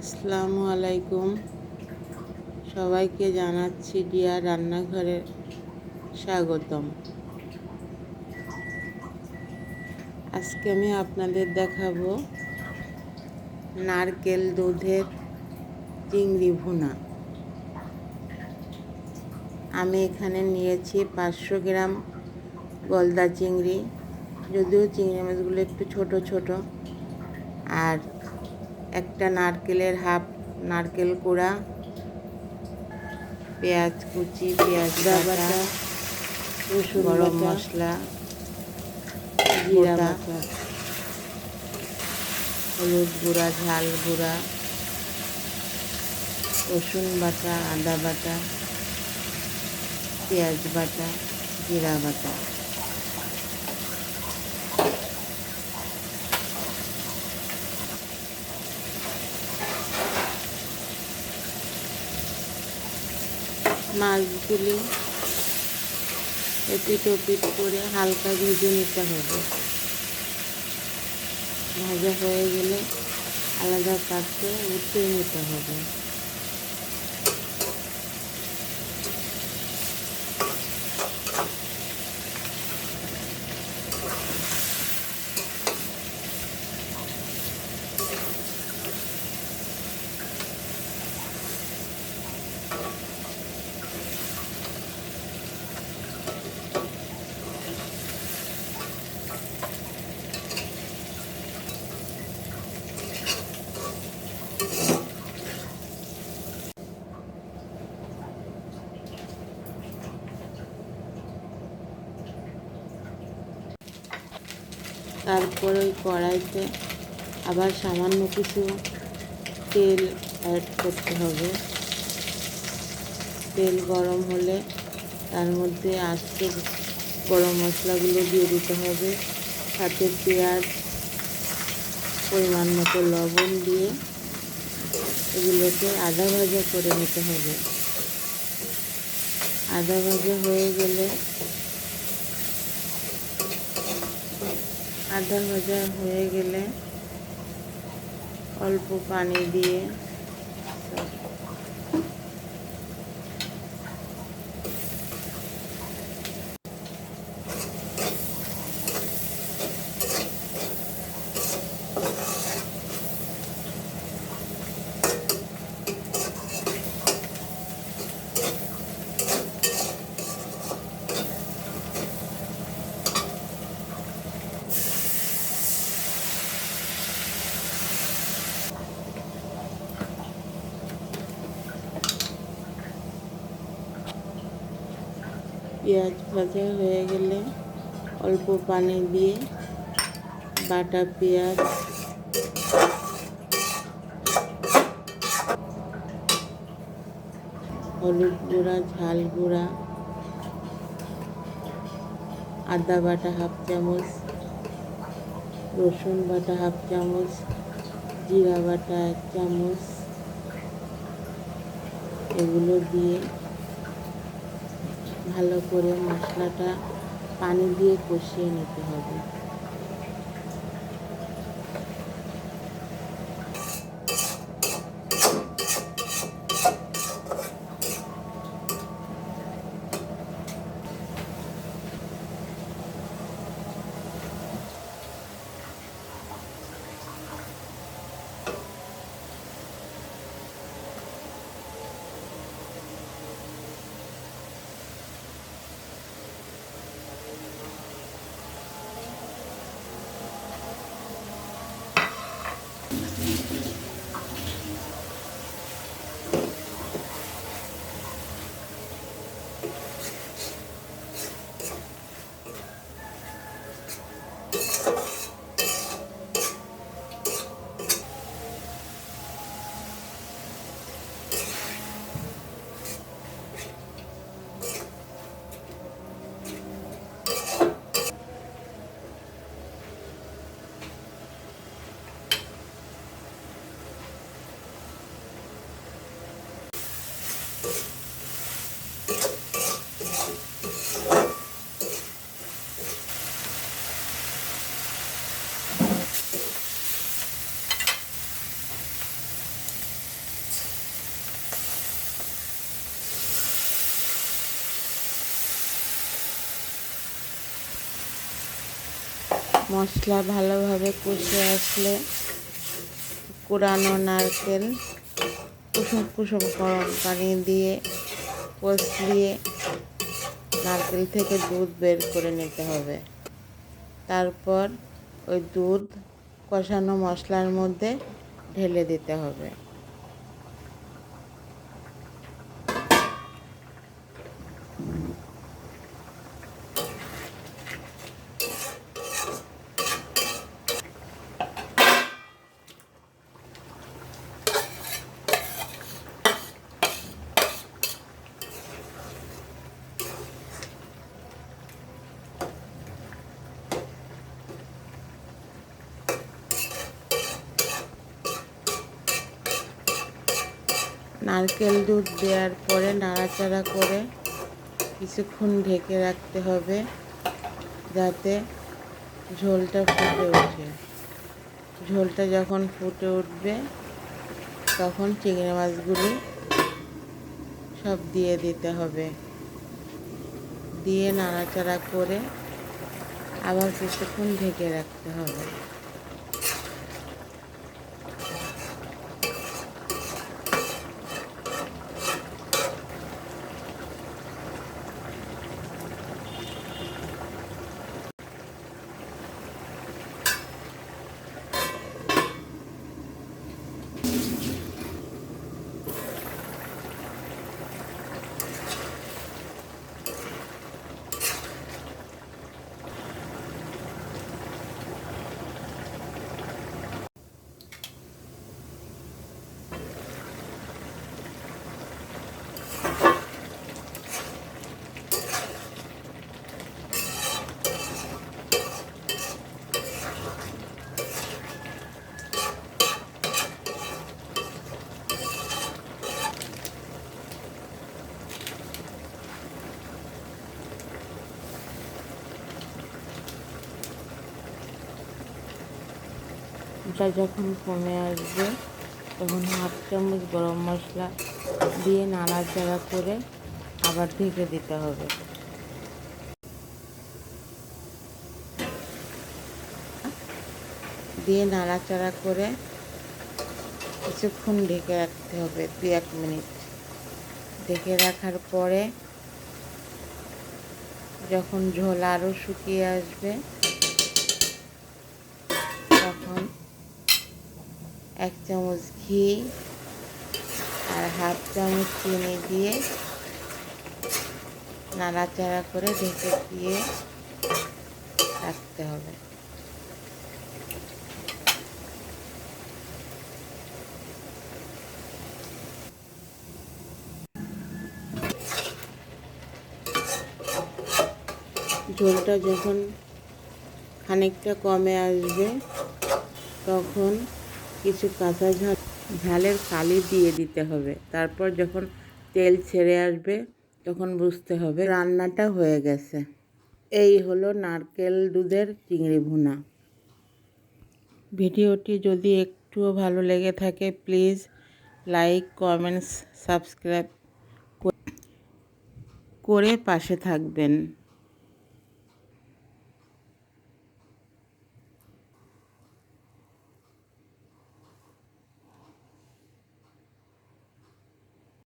আসসালামু আলাইকুম। সবাইকে জানাচ্ছি ডিয়া রান্নাঘরে স্বাগতম। আজকে আমি আপনাদের দেখাবো নারকেল দুধের চিংড়ি ভুনা। আমি এখানে নিয়েছি পাঁচশো গ্রাম গলদা চিংড়ি, যদিও চিংড়ি মাছগুলো একটু ছোট ছোট। আর একটা নারকেলের হাফ নারকেল কোড়া পেঁয়াজ কুচি পেঁয়াজ বাটা রসুন গরম মশলা জিরা হলুদ গুঁড়া ঝাল গুঁড়া রসুন বাটা আদা বাটা পেঁয়াজ বাটা জিরা বাটা। মাছগুলি এপিট ওপিট করে হালকা ভেজে নিতে হবে। ভাজা হয়ে গেলে আলাদা পাত্রে উঠিয়ে নিতে হবে। তারপর ওই কড়াইতে আবার সামান্য কিছু তেল অ্যাড করতে হবে। তেল গরম হলে তার মধ্যে আস্তে গরম মশলাগুলো দিয়ে দিতে হবে। সাথে পেঁয়াজ, পরিমাণ মতো লবণ দিয়ে এগুলোকে আধা ভাজা করে নিতে হবে। আদা ভাজা হয়ে গেলে আধা ভাজা হয়ে গেলে অল্প পানি দিয়ে পেঁয়াজ ভাজা হয়ে গেলে অল্প পানি দিয়ে বাটা পেঁয়াজ। হলুদ গুঁড়া, ঝাল গুঁড়া, আদা বাটা হাফ চামচ, রসুন বাটা হাফ চামচ, জিরা বাটা এক চামচ। এগুলো দিয়ে ভালো করে মশলাটা পানি দিয়ে কষিয়ে নিতে হবে। মশলা ভালোভাবে কষে আসলে কুড়ানো নারকেল, কুসুম কুসুম গরম পানি দিয়ে কষলিয়ে নারকেল থেকে দুধ বের করে নিতে হবে। তারপর ওই দুধ কষানো মশলার মধ্যে ঢেলে দিতে হবে। নারকেল দুধ দেওয়ার পরে নাড়াচাড়া করে কিছুক্ষণ ঢেকে রাখতে হবে যাতে ঝোলটা ফুটে ওঠে। ঝোলটা যখন ফুটে উঠবে, তখন চিংড়ি মাছগুলি সব দিয়ে দিতে হবে। দিয়ে নাড়াচাড়া করে আবার কিছুক্ষণ ঢেকে রাখতে হবে। এটা যখন কমে আসবে, তখন হাফ চামচ গরম মশলা দিয়ে নাড়াচাড়া করে আবার ঢেকে দিতে হবে। দিয়ে নাড়াচাড়া করে কিছুক্ষণ ঢেকে রাখতে হবে দু এক মিনিট। ঢেকে রাখার পরে যখন ঝোল আরও শুকিয়ে আসবে এক চামচ ঘি আর হাফ চামচ চিনি দিয়ে নাড়াচাড়া করে ঢেকে দিয়ে রাখতে হবে। ঝোলটা যখন খানিকটা কমে আসবে, তখন কিছু কাঁচা ঝাল, ঝালের কালি দিয়ে দিতে হবে। তারপর যখন তেল ছেড়ে আসবে, তখন বুঝতে হবে রান্নাটা হয়ে গেছে। এই হলো নারকেল দুধের চিংড়ি ভুনা। ভিডিওটি যদি একটুও ভালো লেগে থাকে, প্লিজ লাইক, কমেন্টস, সাবস্ক্রাইব করে পাশে থাকবেন।